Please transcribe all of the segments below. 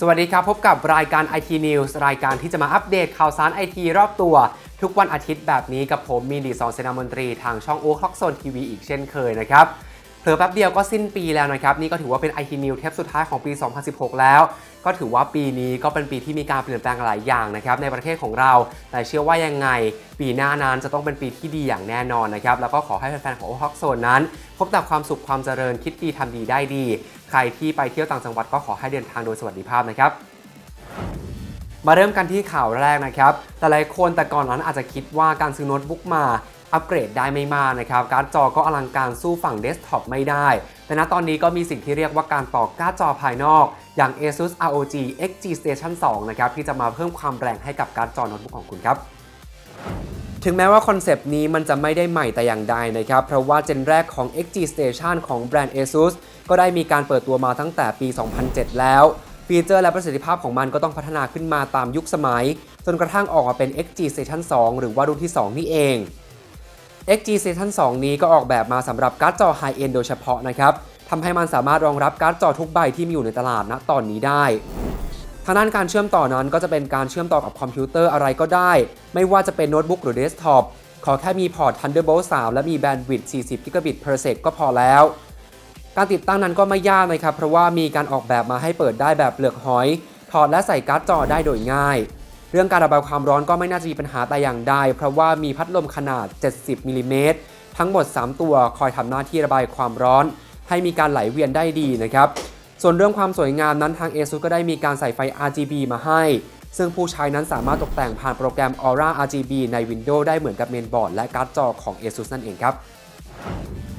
สวัสดีครับ พบกับรายการ IT News รายการที่จะมาอัปเดตข่าวสารไอทีรอบตัว ทุกวันอาทิตย์แบบนี้กับผมมีดีสองเซนามนตรีทางช่องโอ๊คล็อกโซนทีวีอีกเช่นเคยนะครับเผลอแป๊บเดียวก็สิ้นปีแล้วนะครับ นี่ก็ถือว่าเป็น IT News เทปสุดท้ายของปี 2016 แล้ว ก็ถือว่าปีนี้ก็เป็นปีที่มีการเปลี่ยนแปลงหลายอย่างนะครับในประเทศของเรา แต่เชื่อว่ายังไง ปีหน้านั้นจะต้องเป็นปีที่ดีอย่างแน่นอนนะครับ แล้วก็ขอให้แฟนๆของโอ๊คล็อกโซนนั้น พบแต่ความสุขความเจริญคิดดีทำดีได้ดี ใครที่ไปเที่ยวต่างจังหวัดก็ขอให้เดินทางโดยสวัสดิภาพนะครับมาเริ่มกันที่ข่าวแรกนะครับ แต่หลายคนแต่ก่อนนั้นอาจจะคิดว่าการซื้อโน้ตบุ๊กมา อัปเกรดได้ไม่มากนะครับ การ์ดจอก็อลังการสู้ฝั่งเดสก์ท็อปไม่ได้ แต่ณตอนนี้ก็มีสิ่งที่เรียกว่าการต่อการ์ดจอภายนอก อย่าง ASUS ROG XG Station 2 นะครับ ที่จะมาเพิ่มความแรงให้กับการ์ดจอโน้ตบุ๊กของคุณครับถึงแม้ว่าคอนเซปต์นี้มันจะไม่ได้ใหม่แต่อย่างใดนะครับ เพราะว่าเจนแรกของ XG Station ของแบรนด์ ASUS ก็ได้มีการเปิดตัวมาตั้งแต่ปี 2007 แล้ว ฟีเจอร์และประสิทธิภาพของมันก็ต้องพัฒนาขึ้นมาตามยุคสมัย จนกระทั่งออกมาเป็น XG Station 2 หรือว่ารุ่นที่ 2 นี่เอง XG Station 2 นี้ก็ออกแบบมาสำหรับการ์ดจอ High End โดยเฉพาะนะครับทำให้มันสามารถรองรับการ์ดจอทุกใบที่มีอยู่ในตลาดณตอนนี้ได้ทางด้านการเชื่อมต่อนั้นก็จะเป็นการเชื่อมต่อกับคอมพิวเตอร์อะไรก็ได้ ไม่ว่าจะเป็นโน้ตบุ๊กหรือเดสก์ท็อป ขอแค่มีพอร์ต Thunderbolt 3 และมีแบนด์วิดต์40 Gigabit per sec ก็พอแล้ว การติดตั้งนั้นก็ไม่ยากนะครับ เพราะว่ามีการออกแบบมาให้เปิดได้แบบเปลือกหอย ถอดและใส่การ์ดจอได้โดยง่าย เรื่องการระบายความร้อนก็ไม่น่าจะมีปัญหาแต่อย่างใดเพราะว่ามีพัดลมขนาด 70มิลลิเมตรทั้งหมด 3 ตัวคอยทำหน้าที่ระบายความร้อน ให้มีการไหลเวียนได้ดีนะครับ ส่วนเรื่องความสวยงามนั้นทาง ASUS ก็ได้มีการใส่ไฟ RGB มาให้ ซึ่งผู้ใช้นั้นสามารถตกแต่งผ่านโปรแกรม Aura RGB ใน Windows ได้เหมือนกับเมนบอร์ดและการ์ดจอของ ASUS นั่นเองครับ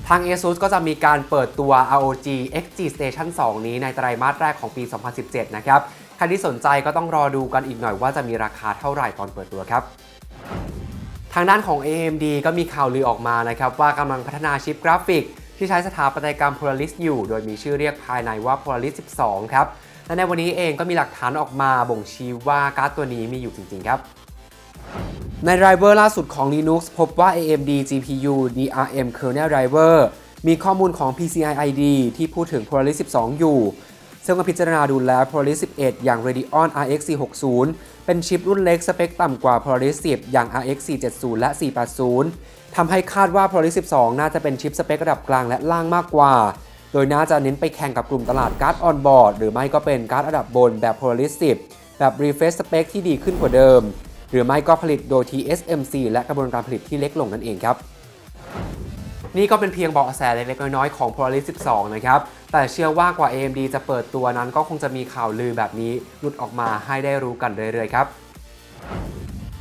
ทาง ASUS ก็จะมีการเปิดตัว ROG XG Station 2 นี้ในไตรมาสแรกของปี 2017 นะครับ ใครที่สนใจก็ต้องรอดูกันอีกหน่อยว่าจะมีราคาเท่าไหร่ตอนเปิดตัวครับ ทางด้านของ AMD ก็มีข่าวลือออกมานะครับว่ากำลังพัฒนาชิปกราฟิก ที่ใช้สถาปัตยกรรม Polaris อยู่ โดยมีชื่อเรียกภายในว่า Polaris 12 ครับ และในวันนี้เองก็มีหลักฐานออกมาบ่งชี้ว่าการ์ดตัวนี้มีอยู่จริง ๆ ครับในไดรเวอร์ล่าสุดของ Linux พบว่า AMD GPU DRM Kernel Driver มีข้อมูลของ PCI ID ที่พูดถึง Polaris 12 อยู่ ซึ่งมาพิจารณาดูแล้ว Polaris 11 อย่าง Radeon RX 460 เป็นชิปรุ่นเล็กสเปคต่ำกว่า Polaris 10 อย่าง RX 470 และ 480 ทำให้คาดว่า Polaris 12 น่าจะเป็นชิปสเปคระดับกลางและล่างมากกว่า โดยน่าจะเน้นไปแข่งกับกลุ่มตลาดการ์ดออนบอร์ดหรือไม่ก็เป็นการ์ดระดับบนแบบ Polaris 10 แบบ refresh สเปคที่ดีขึ้นกว่าเดิม หรือไม่ก็ผลิตโดย TSMC และกระบวนการผลิตที่เล็กลงนั่นเองครับนี่ก็เป็นเพียงเบาะแสเล็กๆน้อยๆของ Polaris 12 นะครับ แต่เชื่อว่ากว่า AMD จะเปิดตัวนั้นก็คงจะมีข่าวลือแบบนี้หลุดออกมาให้ได้รู้กันเรื่อยๆครับ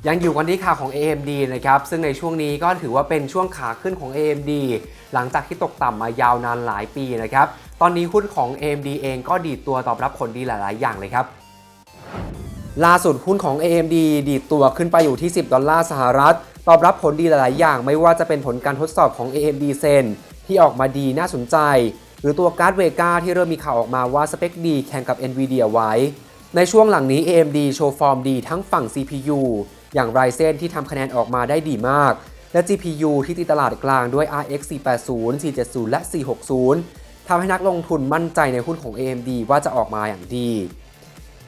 ยังอยู่กันที่ข่าวของ AMD นะครับ ซึ่งในช่วงนี้ก็ถือว่าเป็นช่วงขาขึ้นของ AMD หลังจากที่ตกต่ำมายาวนานหลายปีนะครับ ตอนนี้หุ้นของ AMD เองก็ดีดตัวตอบรับผลดีหลาย ๆ อย่างเลยครับ ล่าสุดหุ้นของ AMD ดีดตัวขึ้นไปอยู่ที่ 10 ดอลลาร์สหรัฐ ตอบรับผลดีหลาย ๆ อย่าง ไม่ว่าจะเป็นผลการทดสอบของ AMD Zen ที่ออกมาดีน่าสนใจ หรือตัวการ์ดเวกาที่เริ่มมีข่าวออกมาว่าสเปคดีแข่งกับ NVIDIA ไว้ ในช่วงหลังนี้ AMD โชว์ฟอร์มดีทั้งฝั่ง CPU อย่าง Ryzen ที่ทำคะแนนออกมาได้ดีมาก และ GPU ที่ตีตลาดกลางด้วย RX 480 470 และ 460 ทำให้นักลงทุนมั่นใจในหุ้นของ AMD ว่าจะออกมาอย่างดี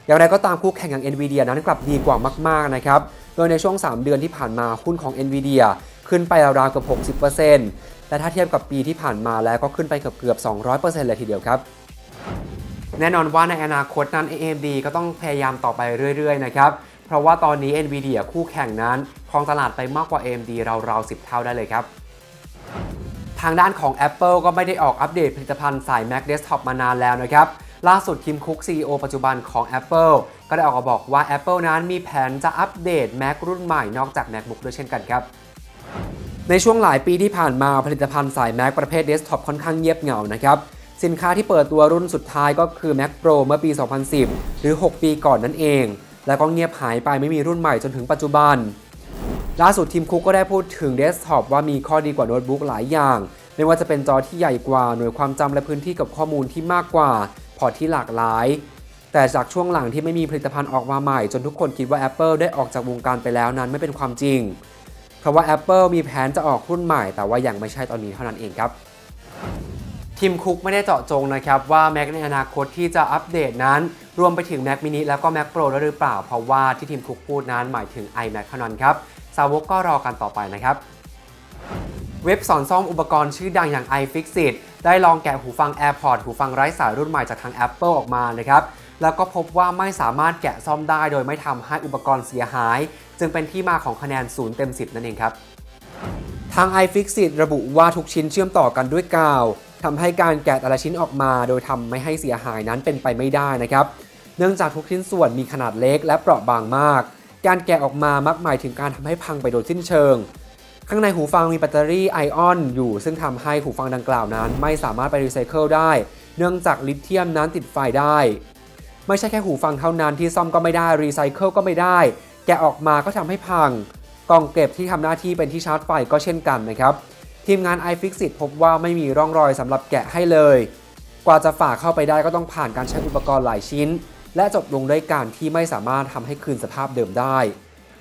อย่างไรก็ตามคู่แข่งอย่าง NVIDIA นั้นกลับดีกว่ามาก ๆ นะครับ โดยในช่วง 3 เดือนที่ผ่านมาหุ้นของ NVIDIA ขึ้นไปราวๆเกือบ 60%แต่ถ้าเทียบกับปีที่ผ่านมาแล้วก็ขึ้นไปเกือบๆ200%เลยทีเดียวครับ แน่นอนว่าในอนาคตนั้น AMD ก็ต้องพยายามต่อไปเรื่อยๆนะครับเพราะว่าตอนนี้ NVIDIA คู่แข่งนั้นครองตลาดไปมากกว่า AMD ราวๆ10 เท่าได้เลยครับทางด้านของ Apple ก็ไม่ได้ออกอัปเดตผลิตภัณฑ์สาย Mac Desktop มานานแล้วนะครับ ล่าสุดคิมคุก CEO ปัจจุบันของ Apple ก็ได้ออกมาบอกว่า Apple นั้นมีแผนจะอัปเดต Mac รุ่นใหม่นอกจาก MacBook ด้วยเช่นกันครับ ในช่วงหลายปีที่ผ่านมาผลิตภัณฑ์สาย Mac ประเภท Desktop ค่อนข้างเงียบเหงานะครับ สินค้าที่เปิดตัวรุ่นสุดท้ายก็คือ Mac Pro เมื่อปี 2010 หรือ 6 ปีก่อนนั่นเอง แล้วก็เงียบหายไปไม่มีรุ่นใหม่จนถึงปัจจุบัน ล่าสุดทีมคุกก็ได้พูดถึงเดสก์ท็อปว่ามีข้อดีกว่าโน้ตบุ๊กหลายอย่าง ไม่ว่าจะเป็นจอที่ใหญ่กว่าหน่วยความจำและพื้นที่กับข้อมูลที่มากกว่า พอร์ตที่หลากหลาย แต่จากช่วงหลังที่ไม่มีผลิตภัณฑ์ออกมาใหม่ จนทุกคนคิดว่า Apple ได้ออกจากวงการไปแล้วนั้นไม่เป็นความจริง เพราะว่า Apple มีแผนจะออกรุ่นใหม่ แต่ว่ายังไม่ใช่ตอนนี้เท่านั้นเองครับทีมคุกไม่ได้เจาะจงนะครับว่า Mac ในอนาคตที่จะอัปเดตนั้น รวมไปถึง Mac mini แล้วก็ Mac Pro ด้วยหรือเปล่า เพราะว่าที่ทีมคุกพูดนั้นหมายถึง iMac เท่านั้นครับ สาวกก็รอกันต่อไปนะครับ เว็บสอนซ่อมอุปกรณ์ชื่อดังอย่าง iFixit ได้ลองแกะหูฟัง AirPods หูฟังไร้สายรุ่นใหม่จากทาง Apple ออกมานะครับแล้วก็พบว่าไม่สามารถแกะซ่อมได้โดยไม่ทำให้อุปกรณ์เสียหาย จึงเป็นที่มาของคะแนน0เต็ม 10 นั่นเองครับทาง iFixit ระบุว่าทุกชิ้นเชื่อมต่อกันด้วยกาวทำให้การแกะแต่ละชิ้นออกมา โดยทำไม่ให้เสียหายนั้นเป็นไปไม่ได้นะครับ เนื่องจากทุกชิ้นส่วนมีขนาดเล็กและเปราะบางมาก การแกะออกมามักหมายถึงการทำให้พังไปโดยสิ้นเชิง ข้างในหูฟังมีแบตเตอรี่ไอออนอยู่ ซึ่งทำให้หูฟังดังกล่าวนั้น ไม่สามารถไปรีไซเคิลได้ เนื่องจากลิเธียมนั้นติดไฟได้ ไม่ใช่แค่หูฟังเท่านั้นที่ซ่อมก็ไม่ได้รีไซเคิลก็ไม่ได้ะออกมาก็ทำให้พัง กล่องเก็บที่ทำหน้าที่เป็นที่ชาร์จไฟก็เช่นกันนะครับ ทีมงาน iFixit พบว่าไม่มีร่องรอยสำหรับแกะให้เลย กว่าจะฝากเข้าไปได้ก็ต้องผ่านการใช้อุปกรณ์หลายชิ้น และจบลงด้วยการที่ไม่สามารถทำให้คืนสภาพเดิมได้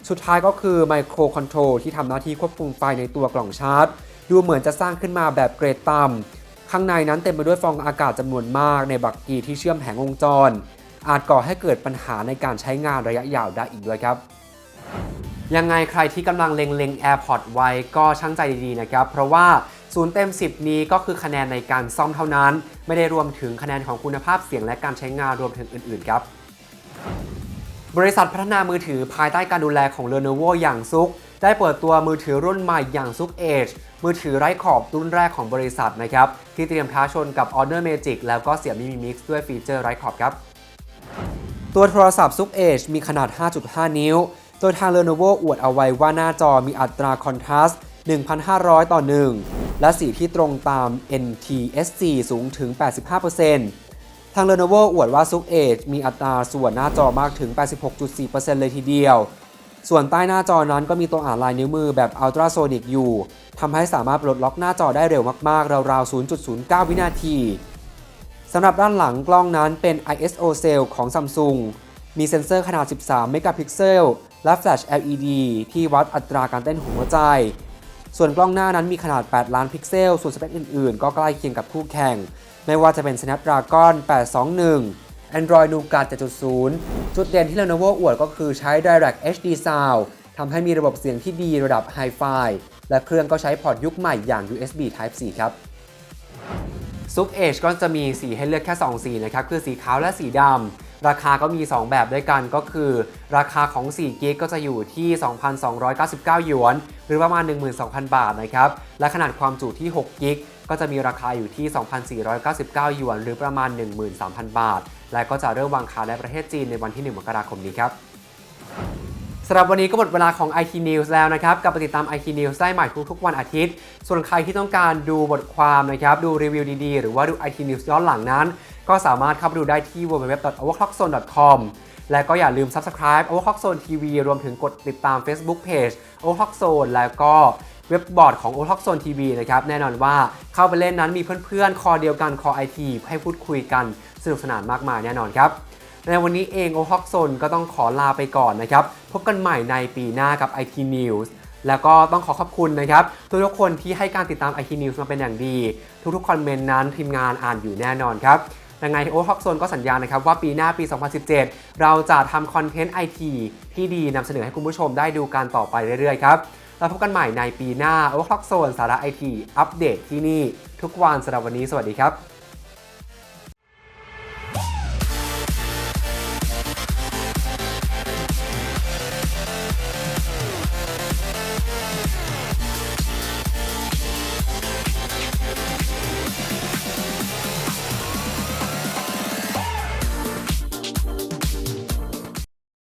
สุดท้ายก็คือไมโครคอนโทรลที่ทำหน้าที่ควบคุมไฟในตัวกล่องชาร์จ ดูเหมือนจะสร้างขึ้นมาแบบเกรดต่ำข้างในนั้นเต็มไปด้วยฟองอากาศจำนวนมากในบักกีที่เชื่อมแผงวงจร อาจก่อให้เกิดปัญหาในการใช้งานระยะยาวได้อีกด้วยครับ ยังไงใครที่กำลังเล็งๆ AirPods ไว้ก็ช่างใจดีๆนะครับ เพราะว่า 0 เต็ม 10 นี้ก็คือคะแนนในการซ่อมเท่านั้น ไม่ได้รวมถึงคะแนนของคุณภาพเสียงและการใช้งานรวมถึงอื่นๆครับบริษัทพัฒนามือถือภายใต้การดูแลของ Lenovo อย่างซุก ได้เปิดตัวมือถือรุ่นใหม่อย่างซุก Edge มือถือไร้ขอบรุ่นแรกของบริษัทนะครับ ที่เตรียมท้าชนกับ Honor Magic แล้วก็เสี่ย Mi Mi Mix ด้วยฟีเจอร์ไร้ขอบครับ ตัวโทรศัพท์ซุก Edge มีขนาด 5.5 นิ้ว โดยทาง Lenovo อวดเอาไว้ว่าหน้าจอมีอัตราคอนทราสต์ 1,500 ต่อ 1 และสีที่ตรงตาม NTSC สูงถึง 85%ทาง Lenovo อวดว่าซุก Edge มีอัตราส่วนหน้าจอมากถึง 86.4%เลยทีเดียว ส่วนใต้หน้าจอนั้นก็มีตัวอ่านลายนิ้วมือแบบอัลตราโซนิกอยู่ทำให้สามารถปลดล็อกหน้าจอได้เร็วมากๆ ราวๆ 0.09 วินาทีสำหรับด้านหลังกล้องนั้นเป็น ISO cell ของ Samsung มีเซ็นเซอร์ขนาด 13 เมกะพิกเซล และแฟลช LED ที่วัดอัตราการเต้นหัวใจ ส่วนกล้องหน้านั้นมีขนาด 8 ล้านพิกเซล ส่วนสเปคอื่นๆ ก็ใกล้เคียงกับคู่แข่ง ไม่ว่าจะเป็น Snapdragon 821 Android Nougat 7.0 จุดเด่นที่ Lenovo อวดก็คือใช้ Direct HD Sound ทำให้มีระบบเสียงที่ดีระดับ Hi-Fi และเครื่องก็ใช้พอร์ตยุคใหม่อย่าง USB Type C ครับซุปเอชก็จะมีสีให้เลือกแค่ 2 สีนะครับ คือสีขาวและสีดำ ราคาก็มี 2 แบบด้วยกันก็คือ ราคาของ4กิกก็จะอยู่ที่ 2,299 หยวน หรือประมาณ 12,000 บาทนะครับ และขนาดความจุที่ 6 กิกก็จะมีราคาอยู่ที่ 2,499 หยวน หรือประมาณ 13,000 บาท และก็จะเริ่มวางขายในประเทศจีนในวันที่ 1 มกราคมนี้ครับ สำหรับวันนี้ก็หมดเวลาของ IT News แล้วนะครับกลับไปติดตาม IT News ได้ใหม่ทุกๆวันอาทิตย์ ส่วนใครที่ต้องการดูบทความนะครับ ดูรีวิวดีๆ หรือว่าดู IT News ย้อนหลังนั้น ก็สามารถเข้าไปดูได้ที่ www.overclockzone.com และก็อย่าลืม Subscribe Overclock Zone TV รวมถึงกดติดตาม Facebook Page Overclock Zone แล้วก็เว็บบอร์ดของ Overclock Zone TV นะครับ แน่นอนว่าเข้าไปเล่นนั้นมีเพื่อนๆ คอเดียวกัน คอ IT ให้พูดคุยกัน สนุกสนานมากมายแน่นอนครับ ในวันนี้เองโอฮอกโซนก็ต้องขอลาไปก่อนนะครับ พบกันใหม่ในปีหน้ากับ IT News แล้วก็ต้องขอขอบคุณนะครับ ทุกๆคนที่ให้การติดตาม IT News มาเป็นอย่างดี ทุกๆคอมเมนต์นั้นทีมงานอ่านอยู่แน่นอนครับยังไงโอฮอกโซนก็สัญญานะครับว่าปีหน้าปี 2017 เราจะทำคอนเทนต์ IT ที่ดีนำเสนอให้คุณผู้ชมได้ดูกันต่อไปเรื่อยๆครับแล้วพบกันใหม่ในปีหน้าโอฮอกโซนสาระ IT อัปเดตที่นี่ ทุกวันสำหรับวันนี้สวัสดีครับ